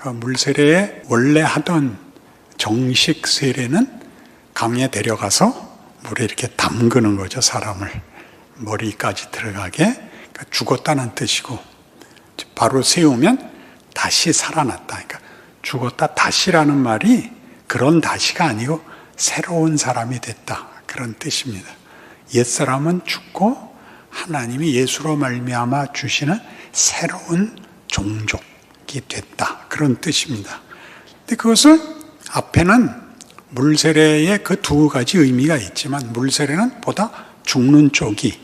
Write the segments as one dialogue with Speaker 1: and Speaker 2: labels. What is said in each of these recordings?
Speaker 1: 그 물세례에 원래 하던 정식 세례는 강에 데려가서 물에 이렇게 담그는 거죠 사람을 머리까지 들어가게 그러니까 죽었다는 뜻이고 바로 세우면 다시 살아났다. 그러니까 죽었다 다시라는 말이 그런 다시가 아니고 새로운 사람이 됐다 그런 뜻입니다. 옛 사람은 죽고 하나님이 예수로 말미암아 주시는 새로운 종족 이 됐다 그런 뜻입니다. 근데 그것을 앞에는 물세례의 그 두 가지 의미가 있지만 물세례는 보다 죽는 쪽이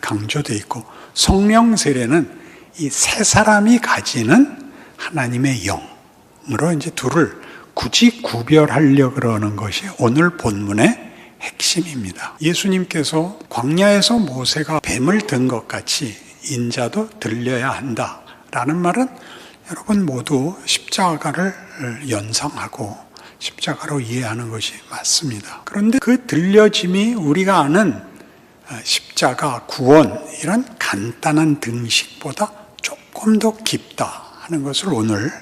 Speaker 1: 강조되어 있고 성령 세례는 이 세 사람이 가지는 하나님의 영으로 이제 둘을 굳이 구별하려 그러는 것이 오늘 본문의 핵심입니다. 예수님께서 광야에서 모세가 뱀을 든 것 같이 인자도 들려야 한다라는 말은 여러분 모두 십자가를 연상하고 십자가로 이해하는 것이 맞습니다. 그런데 그 들려짐이 우리가 아는 십자가, 구원 이런 간단한 등식보다 조금 더 깊다 하는 것을 오늘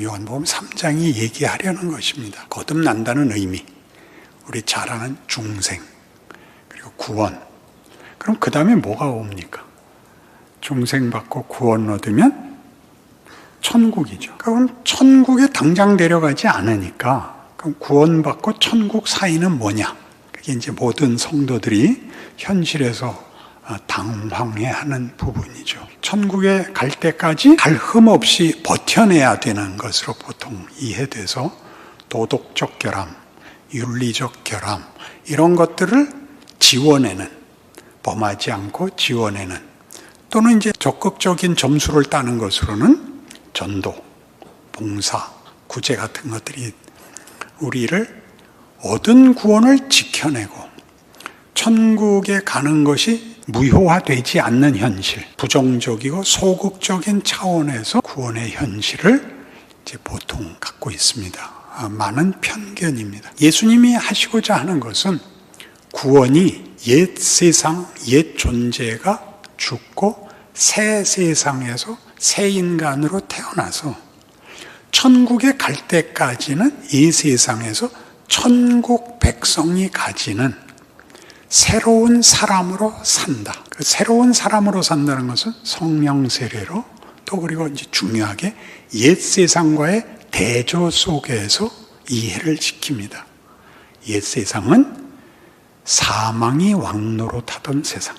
Speaker 1: 요한복음 3장이 얘기하려는 것입니다. 거듭난다는 의미, 우리 잘 아는 중생, 그리고 구원. 그럼 그 다음에 뭐가 옵니까? 중생 받고 구원 얻으면 천국이죠. 그럼 천국에 당장 데려가지 않으니까 그럼 구원받고 천국 사이는 뭐냐? 그게 이제 모든 성도들이 현실에서 당황해하는 부분이죠. 천국에 갈 때까지 갈 흠 없이 버텨내야 되는 것으로 보통 이해돼서 도덕적 결함, 윤리적 결함 이런 것들을 지원해는 범하지 않고 지원해는 또는 이제 적극적인 점수를 따는 것으로는 전도, 봉사, 구제 같은 것들이 우리를 얻은 구원을 지켜내고 천국에 가는 것이 무효화되지 않는 현실, 부정적이고 소극적인 차원에서 구원의 현실을 이제 보통 갖고 있습니다. 많은 편견입니다. 예수님이 하시고자 하는 것은 구원이 옛 세상, 옛 존재가 죽고 새 세상에서 새 인간으로 태어나서 천국에 갈 때까지는 이 세상에서 천국 백성이 가지는 새로운 사람으로 산다. 그 새로운 사람으로 산다는 것은 성령 세례로 또 그리고 이제 중요하게 옛 세상과의 대조 속에서 이해를 시킵니다. 옛 세상은 사망이 왕노릇하던 세상.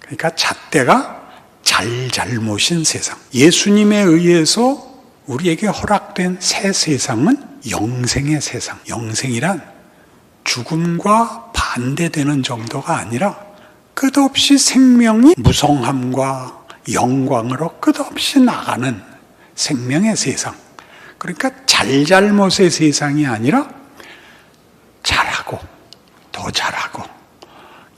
Speaker 1: 그러니까 잣대가 잘잘못인 세상. 예수님에 의해서 우리에게 허락된 새 세상은 영생의 세상. 영생이란 죽음과 반대되는 정도가 아니라 끝없이 생명이 무성함과 영광으로 끝없이 나가는 생명의 세상. 그러니까 잘잘못의 세상이 아니라 잘하고 더 잘하고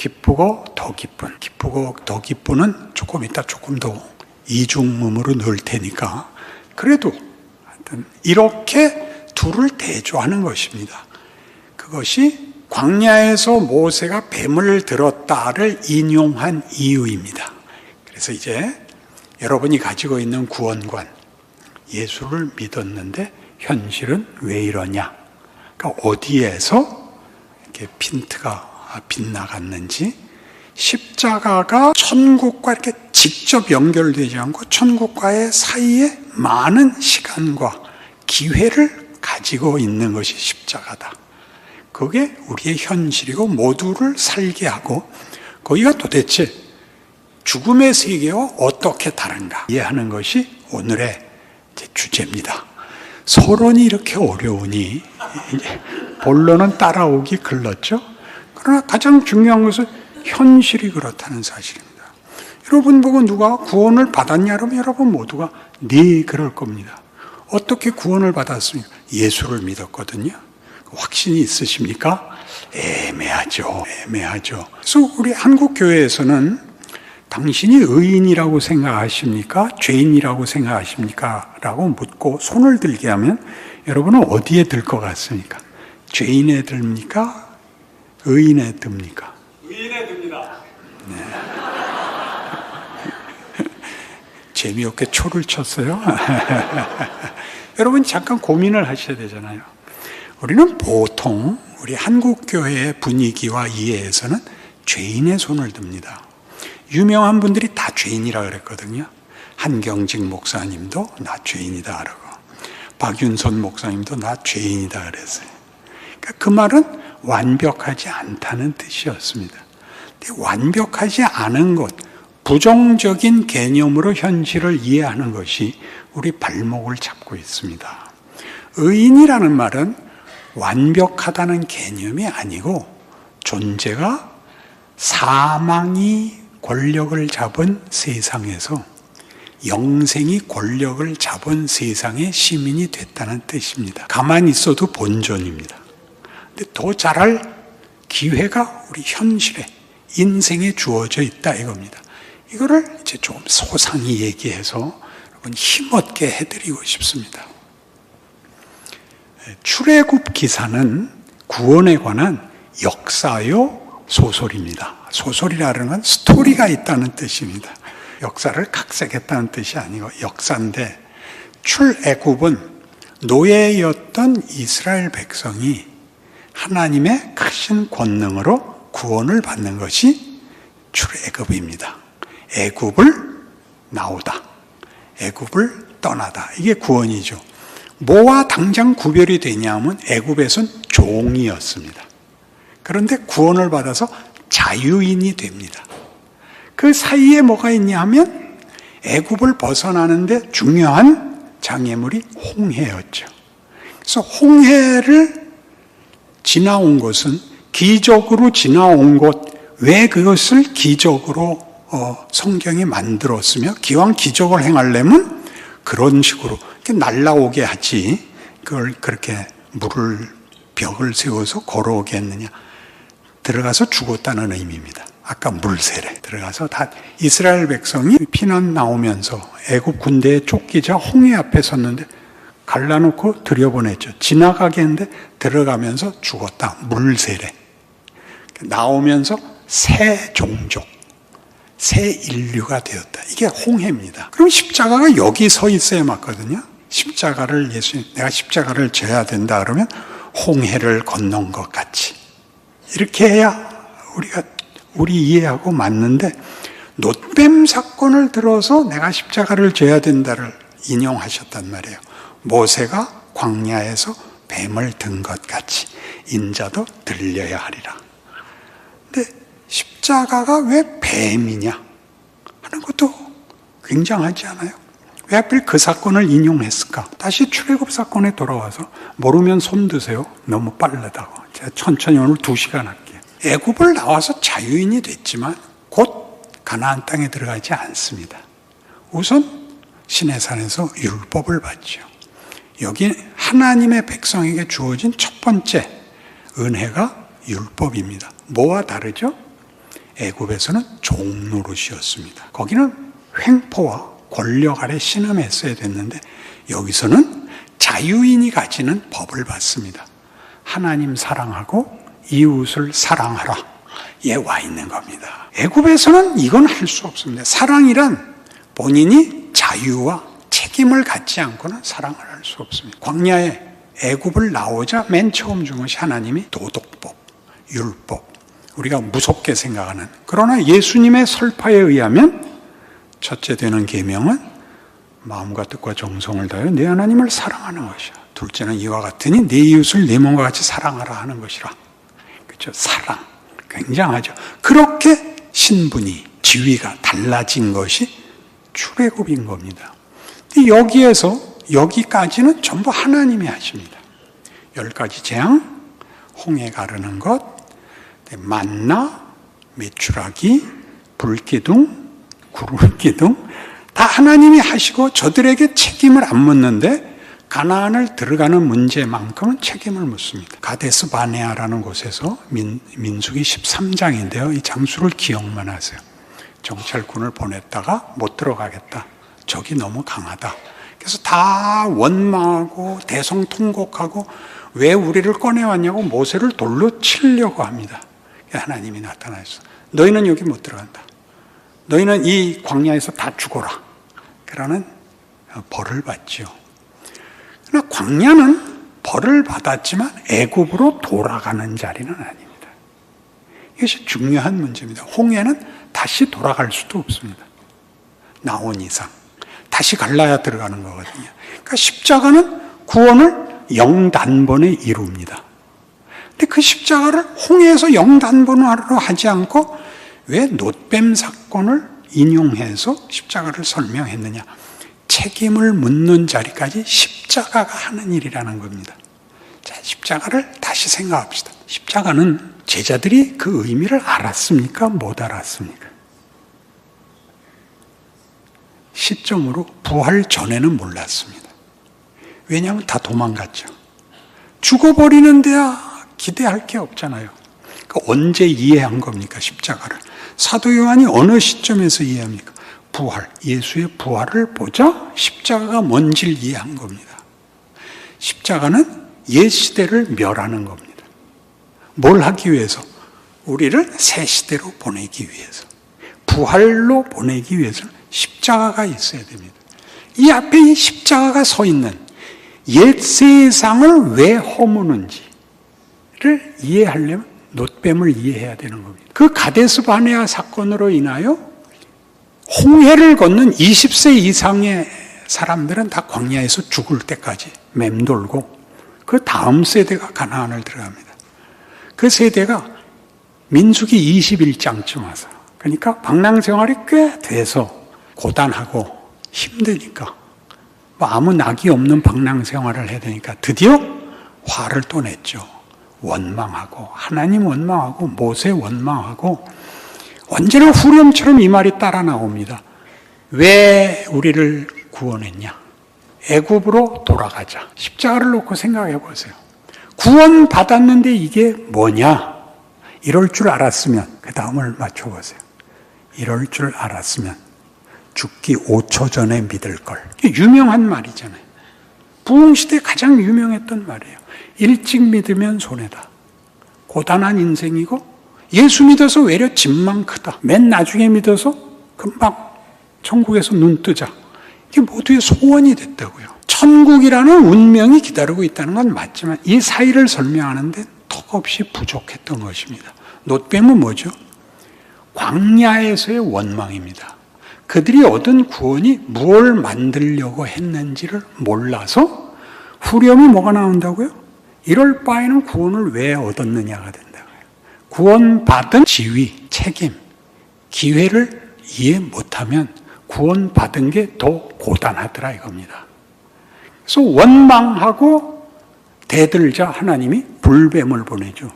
Speaker 1: 기쁘고 더 기쁜 기쁘고 더 기쁘는 조금 이따 조금 더 이중음으로 넣을 테니까 그래도 하여튼 이렇게 둘을 대조하는 것입니다. 그것이 광야에서 모세가 뱀을 들었다를 인용한 이유입니다. 그래서 이제 여러분이 가지고 있는 구원관 예수를 믿었는데 현실은 왜 이러냐? 그러니까 어디에서 이렇게 핀트가 빗나갔는지 십자가가 천국과 이렇게 직접 연결되지 않고 천국과의 사이에 많은 시간과 기회를 가지고 있는 것이 십자가다. 그게 우리의 현실이고 모두를 살게 하고 거기가 도대체 죽음의 세계와 어떻게 다른가 이해하는 것이 오늘의 주제입니다. 서론이 이렇게 어려우니 본론은 따라오기 글렀죠. 그러나 가장 중요한 것은 현실이 그렇다는 사실입니다. 여러분 보고 누가 구원을 받았냐 그러면 여러분 모두가 네 그럴 겁니다. 어떻게 구원을 받았습니까? 예수를 믿었거든요. 확신이 있으십니까? 애매하죠. 애매하죠. 그래서 우리 한국 교회에서는 당신이 의인이라고 생각하십니까? 죄인이라고 생각하십니까? 라고 묻고 손을 들게 하면 여러분은 어디에 들 것 같습니까? 죄인에 듭니까? 의인에 듭니까?
Speaker 2: 의인에 듭니다.
Speaker 1: 재미없게 초를 쳤어요. 여러분 잠깐 고민을 하셔야 되잖아요. 우리는 보통 우리 한국 교회의 분위기와 이해에서는 죄인의 손을 듭니다. 유명한 분들이 다 죄인이라 그랬거든요. 한경직 목사님도 나 죄인이다 그러고 박윤선 목사님도 나 죄인이다 그랬어요. 그러니까 그 말은 완벽하지 않다는 뜻이었습니다. 완벽하지 않은 것, 부정적인 개념으로 현실을 이해하는 것이 우리 발목을 잡고 있습니다. 의인이라는 말은 완벽하다는 개념이 아니고 존재가 사망이 권력을 잡은 세상에서 영생이 권력을 잡은 세상의 시민이 됐다는 뜻입니다. 가만히 있어도 본전입니다. 더 잘할 기회가 우리 현실에, 인생에 주어져 있다 이겁니다. 이거를 이제 좀 소상히 얘기해서 여러분 힘없게 해드리고 싶습니다. 출애굽 기사는 구원에 관한 역사요 소설입니다. 소설이라는 건 스토리가 있다는 뜻입니다. 역사를 각색했다는 뜻이 아니고 역사인데 출애굽은 노예였던 이스라엘 백성이 하나님의 크신 권능으로 구원을 받는 것이 출애굽입니다. 애굽을 나오다. 애굽을 떠나다. 이게 구원이죠. 뭐와 당장 구별이 되냐면 애굽에선 종이었습니다. 그런데 구원을 받아서 자유인이 됩니다. 그 사이에 뭐가 있냐 하면 애굽을 벗어나는데 중요한 장애물이 홍해였죠. 그래서 홍해를 지나온 것은 기적으로 지나온 것, 왜 그것을 기적으로 어, 성경이 만들었으며 기왕 기적을 행하려면 그런 식으로 날라오게 하지. 그걸 그렇게 물을 벽을 세워서 걸어오게 했느냐. 들어가서 죽었다는 의미입니다. 아까 물세례. 들어가서 다 이스라엘 백성이 피난 나오면서 애굽 군대에 쫓기자 홍해 앞에 섰는데 갈라놓고 들여보냈죠. 지나가게 했는데 들어가면서 죽었다. 물세례. 나오면서 새 종족, 새 인류가 되었다. 이게 홍해입니다. 그럼 십자가가 여기 서 있어야 맞거든요. 십자가를 예수님, 내가 십자가를 져야 된다 그러면 홍해를 건넌 것 같이. 이렇게 해야 우리가 우리 이해하고 맞는데 노뱀 사건을 들어서 내가 십자가를 져야 된다를 인용하셨단 말이에요. 모세가 광야에서 뱀을 든 것 같이 인자도 들려야 하리라. 근데 십자가가 왜 뱀이냐 하는 것도 굉장하지 않아요? 왜 하필 그 사건을 인용했을까? 다시 출애굽 사건에 돌아와서 모르면 손 드세요. 너무 빠르다고. 제가 천천히 오늘 두 시간 할게요. 애굽을 나와서 자유인이 됐지만 곧 가나안 땅에 들어가지 않습니다. 우선 시내산에서 율법을 받죠. 여기 하나님의 백성에게 주어진 첫 번째 은혜가 율법입니다. 뭐와 다르죠? 애굽에서는 종노릇이었습니다. 거기는 횡포와 권력 아래 신음했어야 됐는데 여기서는 자유인이 가지는 법을 받습니다. 하나님 사랑하고 이웃을 사랑하라. 예, 와 있는 겁니다. 애굽에서는 이건 할 수 없습니다. 사랑이란 본인이 자유와 책임을 갖지 않고는 사랑을 할 수 없습니다. 광야에 애굽을 나오자 맨 처음 준 것이 하나님이 도덕법, 율법, 우리가 무섭게 생각하는 그러나 예수님의 설파에 의하면 첫째 되는 계명은 마음과 뜻과 정성을 다하여 내 하나님을 사랑하는 것이야. 둘째는 이와 같으니 내 이웃을 내 몸과 같이 사랑하라 하는 것이라. 그렇죠? 사랑. 굉장하죠. 그렇게 신분이 지위가 달라진 것이 출애굽인 겁니다. 여기에서 여기까지는 전부 하나님이 하십니다. 열 가지 재앙, 홍해 가르는 것, 만나, 메추라기, 불기둥, 구름기둥 다 하나님이 하시고 저들에게 책임을 안 묻는데 가나안을 들어가는 문제만큼은 책임을 묻습니다. 가데스 바네아라는 곳에서 민, 민수기 13장인데요. 이 장수를 기억만 하세요. 정찰군을 보냈다가 못 들어가겠다. 적이 너무 강하다. 그래서 다 원망하고 대성통곡하고 왜 우리를 꺼내왔냐고 모세를 돌로 치려고 합니다. 하나님이 나타나서 너희는 여기 못 들어간다. 너희는 이 광야에서 다 죽어라. 그러는 벌을 받죠. 광야는 벌을 받았지만 애굽으로 돌아가는 자리는 아닙니다. 이것이 중요한 문제입니다. 홍해는 다시 돌아갈 수도 없습니다. 나온 이상 다시 갈라야 들어가는 거거든요. 그러니까 십자가는 구원을 영단번에 이룹니다. 근데 그 십자가를 홍해에서 영단번으로 하지 않고 왜 노뱀 사건을 인용해서 십자가를 설명했느냐? 책임을 묻는 자리까지 십자가가 하는 일이라는 겁니다. 자, 십자가를 다시 생각합시다. 십자가는 제자들이 그 의미를 알았습니까? 못 알았습니까? 시점으로 부활 전에는 몰랐습니다. 왜냐하면 다 도망갔죠. 죽어버리는 데야 기대할 게 없잖아요. 그러니까 언제 이해한 겁니까? 십자가를. 사도 요한이 어느 시점에서 이해합니까? 부활, 예수의 부활을 보자 십자가가 뭔지를 이해한 겁니다. 십자가는 옛 시대를 멸하는 겁니다. 뭘 하기 위해서? 우리를 새 시대로 보내기 위해서. 부활로 보내기 위해서는 십자가가 있어야 됩니다. 이 앞에 이 십자가가 서 있는 옛 세상을 왜 허무는지를 이해하려면 놋뱀을 이해해야 되는 겁니다. 그 가데스 바네아 사건으로 인하여 홍해를 걷는 20세 이상의 사람들은 다 광야에서 죽을 때까지 맴돌고 그 다음 세대가 가나안을 들어갑니다. 그 세대가 민숙이 21장쯤 와서 그러니까 방랑 생활이 꽤 돼서 고단하고 힘드니까 뭐 아무 낙이 없는 방랑 생활을 해야 되니까 드디어 화를 또 냈죠. 원망하고 하나님 원망하고 모세 원망하고 언제나 후렴처럼 이 말이 따라 나옵니다. 왜 우리를 구원했냐? 애굽으로 돌아가자. 십자가를 놓고 생각해 보세요. 구원 받았는데 이게 뭐냐? 이럴 줄 알았으면 그 다음을 맞춰 보세요. 이럴 줄 알았으면 죽기 5초 전에 믿을 걸. 유명한 말이잖아요. 부흥시대 가장 유명했던 말이에요. 일찍 믿으면 손해다. 고단한 인생이고 예수 믿어서 외려 집만 크다. 맨 나중에 믿어서 금방 천국에서 눈 뜨자. 이게 모두의 소원이 됐다고요. 천국이라는 운명이 기다리고 있다는 건 맞지만 이 사이를 설명하는데 턱없이 부족했던 것입니다. 놋뱀은 뭐죠? 광야에서의 원망입니다. 그들이 얻은 구원이 무엇을 만들려고 했는지를 몰라서 후렴이 뭐가 나온다고요? 이럴 바에는 구원을 왜 얻었느냐가 된다고요. 구원받은 지위, 책임, 기회를 이해 못하면 구원받은 게 더 고단하더라 이겁니다. 그래서 원망하고 대들자 하나님이 불뱀을 보내죠.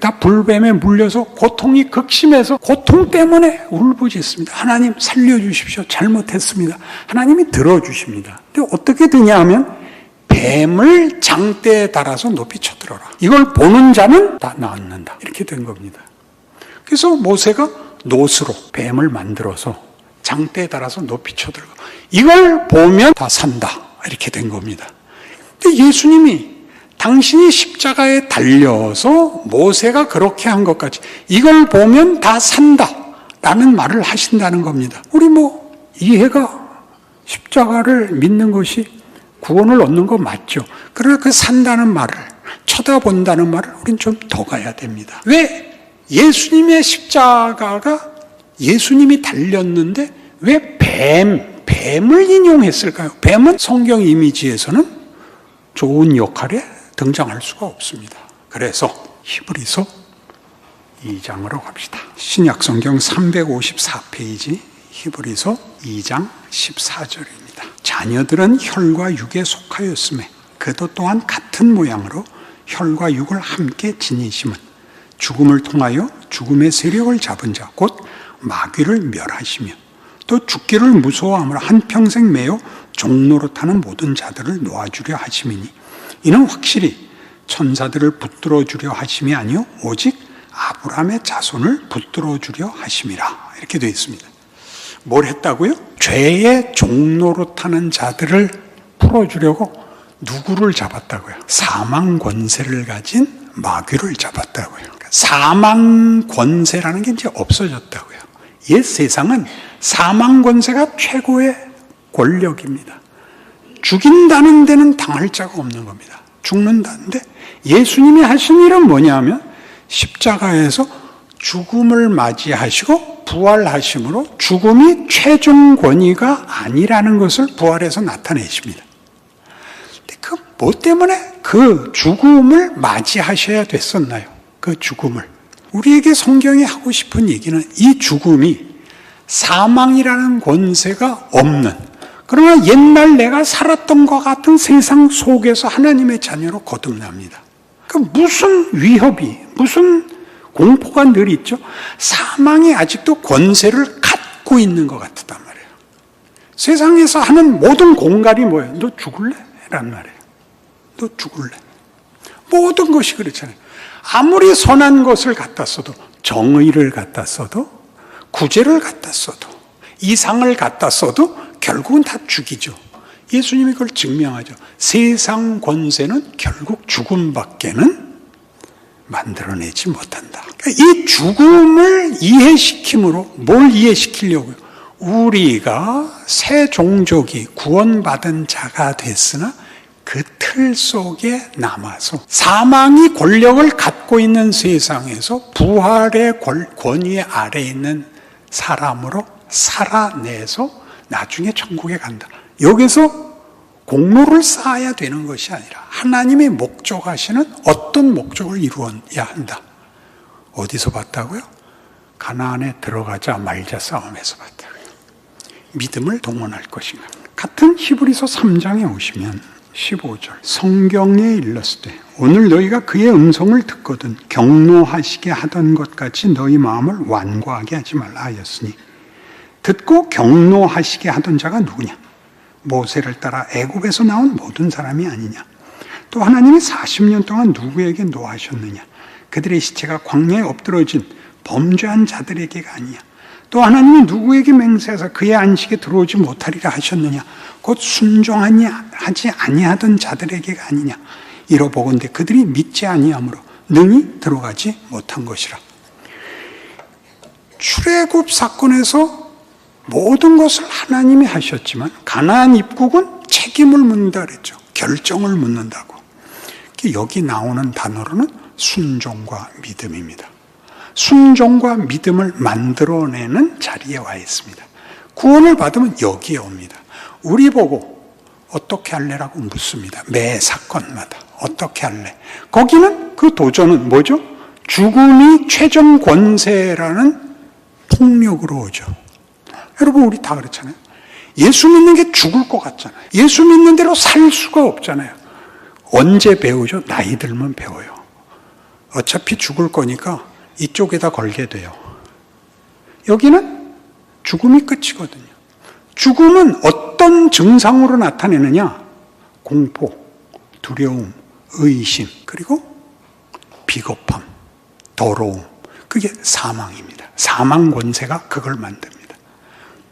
Speaker 1: 다 불뱀에 물려서 고통이 극심해서 고통 때문에 울부짖습니다. 하나님 살려주십시오. 잘못했습니다. 하나님이 들어주십니다. 근데 어떻게 되냐 하면 뱀을 장대에 달아서 높이 쳐들어라. 이걸 보는 자는 다 낳는다. 이렇게 된 겁니다. 그래서 모세가 노스로 뱀을 만들어서 장대에 달아서 높이 쳐들어. 이걸 보면 다 산다. 이렇게 된 겁니다. 근데 예수님이 당신이 십자가에 달려서 모세가 그렇게 한 것까지 이걸 보면 다 산다. 라는 말을 하신다는 겁니다. 우리 뭐 이해가 십자가를 믿는 것이 구원을 얻는 거 맞죠. 그러나 그 산다는 말을 쳐다본다는 말을 우린 좀 더 가야 됩니다. 왜 예수님의 십자가가 예수님이 달렸는데 왜 뱀, 뱀을 인용했을까요? 뱀은 성경 이미지에서는 좋은 역할에 등장할 수가 없습니다. 그래서 히브리서 2장으로 갑시다. 신약 성경 354페이지 히브리서 2장 14절입니다. 자녀들은 혈과 육에 속하였음에 그도 또한 같은 모양으로 혈과 육을 함께 지니심은 죽음을 통하여 죽음의 세력을 잡은 자 곧 마귀를 멸하시며 또 죽기를 무서워함으로 한평생 매여 종노릇하는 모든 자들을 놓아주려 하심이니 이는 확실히 천사들을 붙들어 주려 하심이 아니요 오직 아브라함의 자손을 붙들어 주려 하심이라 이렇게 되어 있습니다. 뭘 했다고요? 죄의 종노릇하는 자들을 풀어 주려고 누구를 잡았다고요? 사망 권세를 가진 마귀를 잡았다고요. 그러니까 사망 권세라는 게 이제 없어졌다고요. 옛 세상은 사망 권세가 최고의 권력입니다. 죽인다는 데는 당할 자가 없는 겁니다. 죽는다는데 예수님이 하신 일은 뭐냐면 십자가에서 죽음을 맞이하시고 부활하심으로 죽음이 최종 권위가 아니라는 것을 부활해서 나타내십니다. 그뭐 때문에 그 죽음을 맞이하셔야 됐었나요? 그 죽음을. 우리에게 성경이 하고 싶은 얘기는 이 죽음이 사망이라는 권세가 없는 그러나 옛날 내가 살았던 것 같은 세상 속에서 하나님의 자녀로 거듭납니다. 그 무슨 위협이, 무슨 공포가 늘 있죠? 사망이 아직도 권세를 갖고 있는 것 같단 말이에요. 세상에서 하는 모든 공갈이 뭐예요? 너 죽을래? 란 말이에요. 너 죽을래? 모든 것이 그렇잖아요. 아무리 선한 것을 갖다 써도, 정의를 갖다 써도, 구제를 갖다 써도, 이상을 갖다 써도 결국은 다 죽이죠. 예수님이 그걸 증명하죠. 세상 권세는 결국 죽음밖에는 만들어내지 못한다. 그러니까 이 죽음을 이해시킴으로 뭘 이해시키려고요? 우리가 새 종족이 구원받은 자가 됐으나 그 틀 속에 남아서 사망이 권력을 갖고 있는 세상에서 부활의 권위 아래 있는 사람으로 살아내서 나중에 천국에 간다. 여기서 공로를 쌓아야 되는 것이 아니라 하나님의 목적하시는 어떤 목적을 이루어야 한다. 어디서 봤다고요? 가나안에 들어가자 말자 싸움에서 봤다고요. 믿음을 동원할 것인가. 같은 히브리서 3장에 오시면 15절 성경에 일렀을 때 오늘 너희가 그의 음성을 듣거든 경노하시게 하던 것 같이 너희 마음을 완고하게 하지 말라 하였으니 듣고 경노하시게 하던 자가 누구냐? 모세를 따라 애굽에서 나온 모든 사람이 아니냐? 또 하나님이 40년 동안 누구에게 노하셨느냐? 그들의 시체가 광야에 엎드러진 범죄한 자들에게가 아니냐? 또 하나님이 누구에게 맹세해서 그의 안식에 들어오지 못하리라 하셨느냐? 곧 순종하지 아니하던 자들에게가 아니냐? 이러보건대 그들이 믿지 아니하므로 능히 들어가지 못한 것이라. 출애굽 사건에서 모든 것을 하나님이 하셨지만 가나안 입국은 책임을 묻는다 그랬죠. 결정을 묻는다고. 여기 나오는 단어로는 순종과 믿음입니다. 순종과 믿음을 만들어내는 자리에 와 있습니다. 구원을 받으면 여기에 옵니다. 우리 보고 어떻게 할래라고 묻습니다. 매 사건마다 어떻게 할래? 거기는 그 도전은 뭐죠? 죽음이 최종 권세라는 폭력으로 오죠. 여러분 우리 다 그렇잖아요. 예수 믿는 게 죽을 것 같잖아요. 예수 믿는 대로 살 수가 없잖아요. 언제 배우죠? 나이 들면 배워요. 어차피 죽을 거니까 이쪽에다 걸게 돼요. 여기는 죽음이 끝이거든요. 죽음은 어떤 증상으로 나타내느냐? 공포, 두려움, 의심, 그리고 비겁함, 더러움. 그게 사망입니다. 사망 권세가 그걸 만듭니다.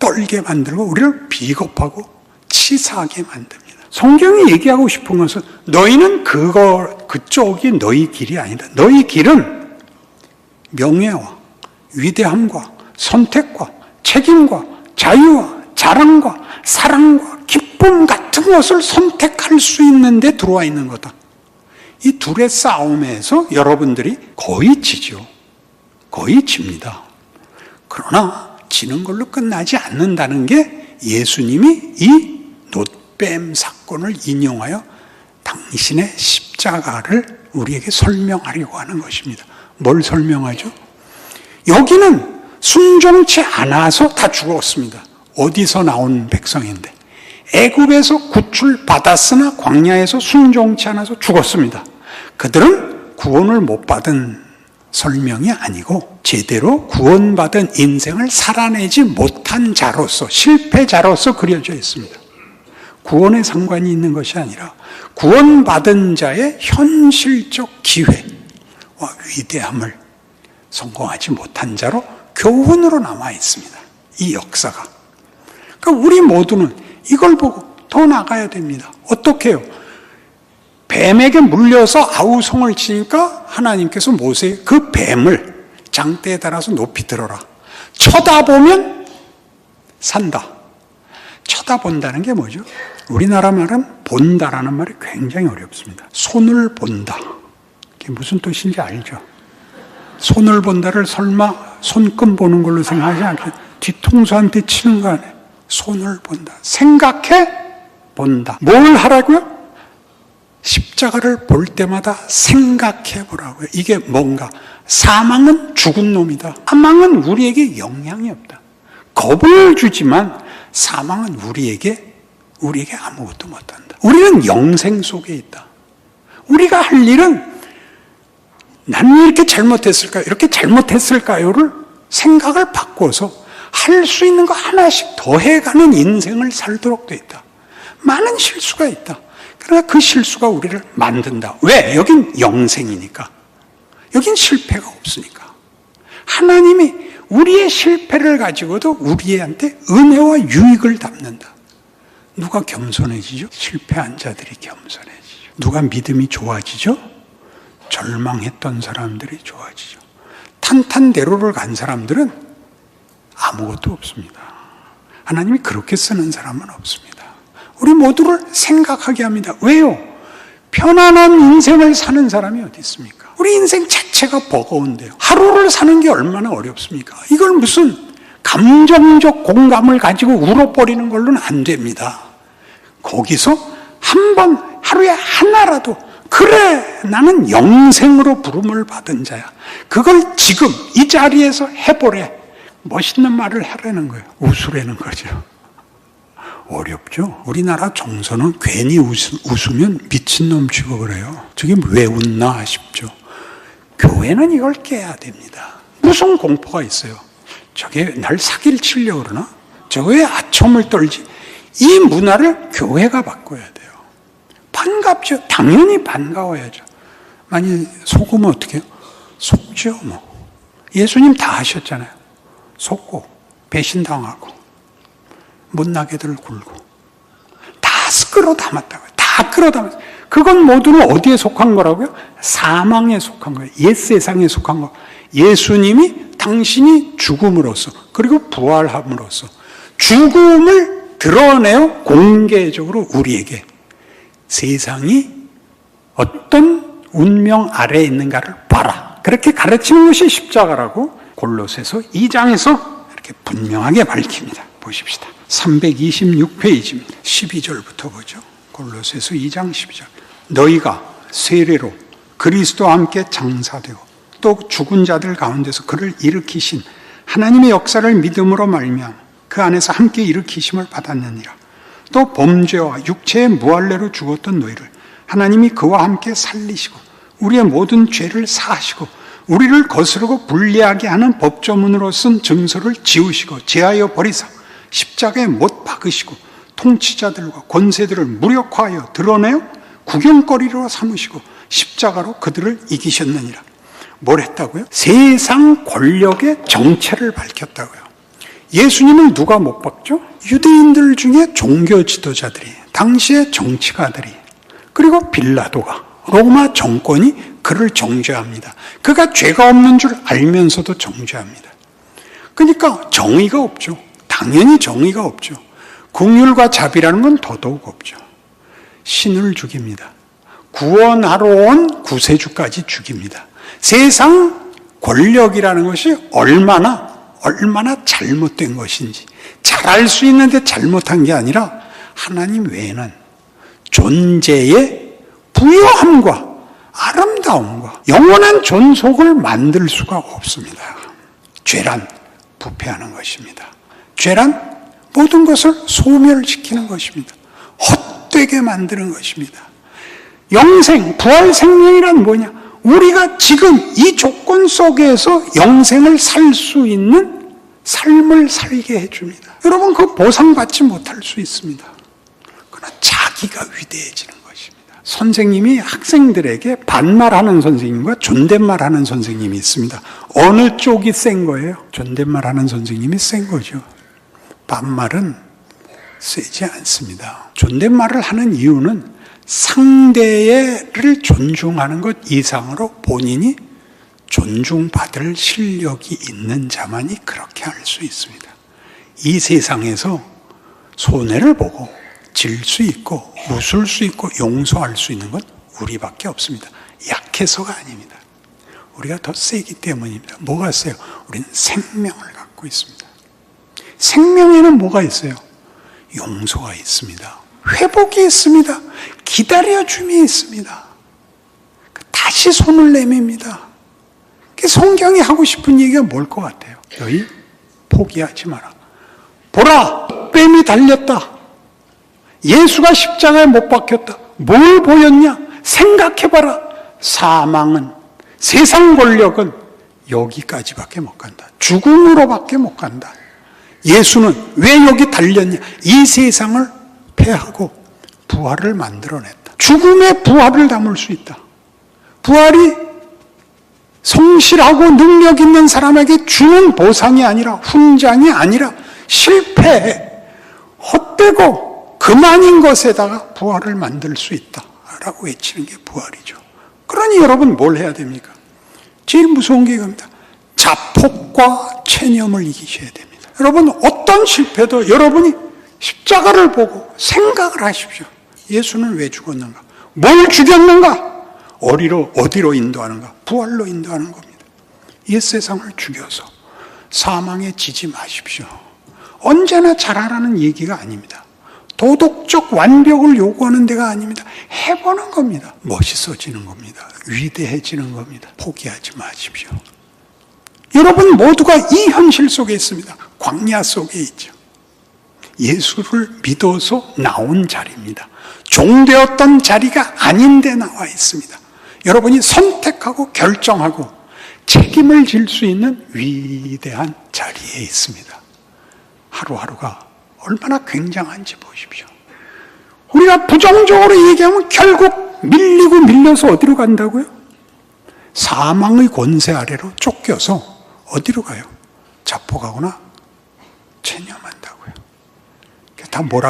Speaker 1: 떨게 만들고 우리를 비겁하고 치사하게 만듭니다. 성경이 얘기하고 싶은 것은 너희는 그거 그쪽이 너희 길이 아니다. 너희 길은 명예와 위대함과 선택과 책임과 자유와 자랑과 사랑과 기쁨 같은 것을 선택할 수 있는데 들어와 있는 거다. 이 둘의 싸움에서 여러분들이 거의 지죠. 거의 집니다. 그러나 지는 걸로 끝나지 않는다는 게 예수님이 이 노뱀 사건을 인용하여 당신의 십자가를 우리에게 설명하려고 하는 것입니다. 뭘 설명하죠? 여기는 순종치 않아서 다 죽었습니다. 어디서 나온 백성인데 애굽에서 구출 받았으나 광야에서 순종치 않아서 죽었습니다. 그들은 구원을 못 받은 설명이 아니고 제대로 구원받은 인생을 살아내지 못한 자로서 실패자로서 그려져 있습니다. 구원에 상관이 있는 것이 아니라 구원받은 자의 현실적 기회와 위대함을 성공하지 못한 자로 교훈으로 남아 있습니다. 이 역사가. 그러니까 우리 모두는 이걸 보고 더 나가야 됩니다. 어떻게 해요? 뱀에게 물려서 아우성을 치니까 하나님께서 모세 그 뱀을 장대에 달아서 높이 들어라. 쳐다보면 산다. 쳐다본다는 게 뭐죠? 우리나라 말은 본다라는 말이 굉장히 어렵습니다. 손을 본다. 그게 무슨 뜻인지 알죠? 손을 본다를 설마 손금 보는 걸로 생각하지 않겠 뒤통수한테 치는 거 아니에요? 손을 본다. 생각해 본다. 뭘 하라고요? 십자가를 볼 때마다 생각해 보라고요. 이게 뭔가 사망은 죽은 놈이다. 사망은 우리에게 영향이 없다. 겁을 주지만 사망은 우리에게 우리에게 아무것도 못한다. 우리는 영생 속에 있다. 우리가 할 일은 나는 이렇게 잘못했을까요? 이렇게 잘못했을까요?를 생각을 바꿔서 할 수 있는 거 하나씩 더해가는 인생을 살도록 돼 있다. 많은 실수가 있다. 그러나 그 실수가 우리를 만든다. 왜? 여긴 영생이니까. 여긴 실패가 없으니까. 하나님이 우리의 실패를 가지고도 우리한테 은혜와 유익을 담는다. 누가 겸손해지죠? 실패한 자들이 겸손해지죠. 누가 믿음이 좋아지죠? 절망했던 사람들이 좋아지죠. 탄탄대로를 간 사람들은 아무것도 없습니다. 하나님이 그렇게 쓰는 사람은 없습니다. 우리 모두를 생각하게 합니다. 왜요? 편안한 인생을 사는 사람이 어디 있습니까? 우리 인생 자체가 버거운데요. 하루를 사는 게 얼마나 어렵습니까? 이걸 무슨 감정적 공감을 가지고 울어버리는 걸로는 안 됩니다. 거기서 한 번 하루에 하나라도 그래 나는 영생으로 부름을 받은 자야. 그걸 지금 이 자리에서 해보래. 멋있는 말을 하라는 거예요. 웃으라는 거죠. 어렵죠. 우리나라 정서는 괜히 웃, 으 면 미친놈 취급을 해요. 저게 왜 웃나 싶죠. 교회는 이걸 깨야 됩니다. 무슨 공포가 있어요? 저게 날 사기를 치려고 그러나? 저거에 아첨을 떨지. 이 문화를 교회가 바꿔야 돼요. 반갑죠. 당연히 반가워야죠. 만약 속으면 어떻게 해요? 속죠, 뭐. 예수님 다 하셨잖아요. 속고, 배신당하고, 못나게들 굴고. 다 끌어 담았다고요. 다 끌어 담았어요. 그건 모두는 어디에 속한 거라고요? 사망에 속한 거예요. 옛 세상에 속한 거. 예수님이 당신이 죽음으로써, 그리고 부활함으로써, 죽음을 드러내어 공개적으로 우리에게 세상이 어떤 운명 아래에 있는가를 봐라. 그렇게 가르치는 것이 십자가라고 골로새서 2장에서 이렇게 분명하게 밝힙니다. 보십시다. 326페이지입니다. 12절부터 보죠. 골로새서 2장 12절. 너희가 세례로 그리스도와 함께 장사되고 또 죽은 자들 가운데서 그를 일으키신 하나님의 역사를 믿음으로 말미암아 그 안에서 함께 일으키심을 받았느니라. 또 범죄와 육체의 무할례로 죽었던 너희를 하나님이 그와 함께 살리시고 우리의 모든 죄를 사하시고 우리를 거스르고 불리하게 하는 법조문으로 쓴 증서를 지우시고 제하여 버리사 십자가에 못 박으시고 통치자들과 권세들을 무력화하여 드러내어 구경거리로 삼으시고 십자가로 그들을 이기셨느니라. 뭘 했다고요? 세상 권력의 정체를 밝혔다고요. 예수님을 누가 못 박죠? 유대인들 중에 종교 지도자들이, 당시의 정치가들이, 그리고 빌라도가, 로마 정권이 그를 정죄합니다. 그가 죄가 없는 줄 알면서도 정죄합니다. 그러니까 정의가 없죠. 당연히 정의가 없죠. 국률과 자비라는 건 더더욱 없죠. 신을 죽입니다. 구원하러 온 구세주까지 죽입니다. 세상 권력이라는 것이 얼마나 얼마나 잘못된 것인지 잘할 수 있는데 잘못한 게 아니라 하나님 외에는 존재의 부요함과 아름다움과 영원한 존속을 만들 수가 없습니다. 죄란 부패하는 것입니다. 죄란 모든 것을 소멸시키는 것입니다. 헛되게 만드는 것입니다. 영생, 부활 생명이란 뭐냐? 우리가 지금 이 조건 속에서 영생을 살 수 있는 삶을 살게 해줍니다. 여러분, 그 보상받지 못할 수 있습니다. 그러나 자기가 위대해지는 것입니다. 선생님이 학생들에게 반말하는 선생님과 존댓말하는 선생님이 있습니다. 어느 쪽이 센 거예요? 존댓말하는 선생님이 센 거죠. 반말은 세지 않습니다. 존댓말을 하는 이유는 상대를 존중하는 것 이상으로 본인이 존중받을 실력이 있는 자만이 그렇게 할 수 있습니다. 이 세상에서 손해를 보고 질 수 있고 웃을 수 있고 용서할 수 있는 건 우리밖에 없습니다. 약해서가 아닙니다. 우리가 더 세기 때문입니다. 뭐가 세요? 우리는 생명을 갖고 있습니다. 생명에는 뭐가 있어요? 용서가 있습니다. 회복이 있습니다. 기다려줌이 있습니다. 다시 손을 내밉니다. 그 성경이 하고 싶은 얘기가 뭘 것 같아요? 너희 포기하지 마라. 보라! 뱀이 달렸다. 예수가 십자가에 못 박혔다. 뭘 보였냐? 생각해봐라. 사망은, 세상 권력은 여기까지밖에 못 간다. 죽음으로밖에 못 간다. 예수는 왜 여기 달렸냐? 이 세상을 패하고 부활을 만들어냈다. 죽음의 부활을 담을 수 있다. 부활이 성실하고 능력 있는 사람에게 주는 보상이 아니라 훈장이 아니라 실패, 헛되고 그만인 것에다가 부활을 만들 수 있다라고 외치는 게 부활이죠. 그러니 여러분 뭘 해야 됩니까? 제일 무서운 게 이겁니다. 자폭과 체념을 이기셔야 됩니다. 여러분 어떤 실패도 여러분이 십자가를 보고 생각을 하십시오. 예수는 왜 죽었는가? 뭘 죽였는가? 어디로 어디로 인도하는가? 부활로 인도하는 겁니다. 옛 세상을 죽여서 사망에 지지 마십시오. 언제나 잘하라는 얘기가 아닙니다. 도덕적 완벽을 요구하는 데가 아닙니다. 해보는 겁니다. 멋있어지는 겁니다. 위대해지는 겁니다. 포기하지 마십시오. 여러분 모두가 이 현실 속에 있습니다. 광야 속에 있죠. 예수를 믿어서 나온 자리입니다. 종되었던 자리가 아닌데 나와 있습니다. 여러분이 선택하고 결정하고 책임을 질 수 있는 위대한 자리에 있습니다. 하루하루가 얼마나 굉장한지 보십시오. 우리가 부정적으로 얘기하면 결국 밀리고 밀려서 어디로 간다고요? 사망의 권세 아래로 쫓겨서 어디로 가요? 자폭하거나 체념한다고요. 다 뭐라